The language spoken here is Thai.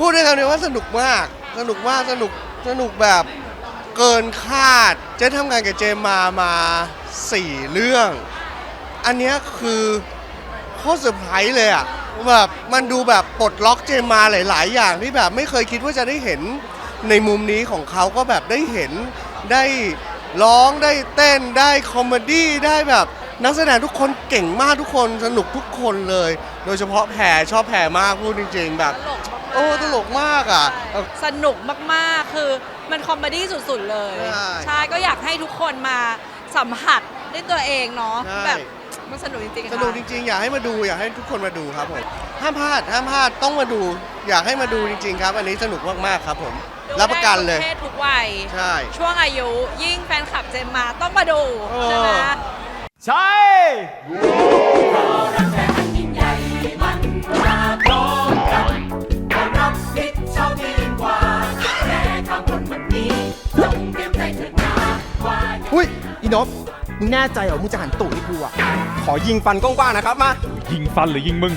พูดได้คำเดียวว่าสนุกมาก สนุกมาก สนุก สนุกแบบเกินคาด เจ๊ทำงานกับเจมามาสี่เรื่อง อันนี้คือโคตรเซอร์ไพรส์เลยอะแบบมันดูแบบปลดล็อกเจมมาหลาย ๆ อย่างที่แบบไม่เคยคิดว่าจะได้เห็นในมุมนี้ของเขาก็แบบได้เห็นได้ร้องได้เต้นได้คอมเมดี้ได้แบบนักแสดงทุกคนเก่งมากทุกคนสนุกทุกคนเลย โดยเฉพาะแพรชอบแพรมากพูดจริง ๆ แบบ ตลก มากๆโอ้ตลกมากอะเออสนุกมากๆ คือมันคอมเมดี้สุด ๆ เลย ใช่ใช่ ก็อยากให้ทุกคนมาสัมผัสด้วยตัวเองเนาะ ใช่ แบบมันสนุกจริงๆสค่ะนุกจริงๆ อยากให้มาดูอยากให้ทุกคนมาดูครับผมห้ามพลาดห้ามพลาดต้องมาดู อยากให้มาดูจริง ๆ ครับ อันนี้สนุกมากๆครับผม ดูรับประกันเลย ได้ทุเพศทุกวัย ใช่ ช่วงอายุยิ่งแฟนคลับเจมมาต้องมาดู เออ ใช่ไหม ใช่ นบมึงแน่ใจเหรอมึงจะหันตูดให้กูอะ ขอยิงฟันกว้างๆนะครับมา ยิงฟันหรือยิงมึง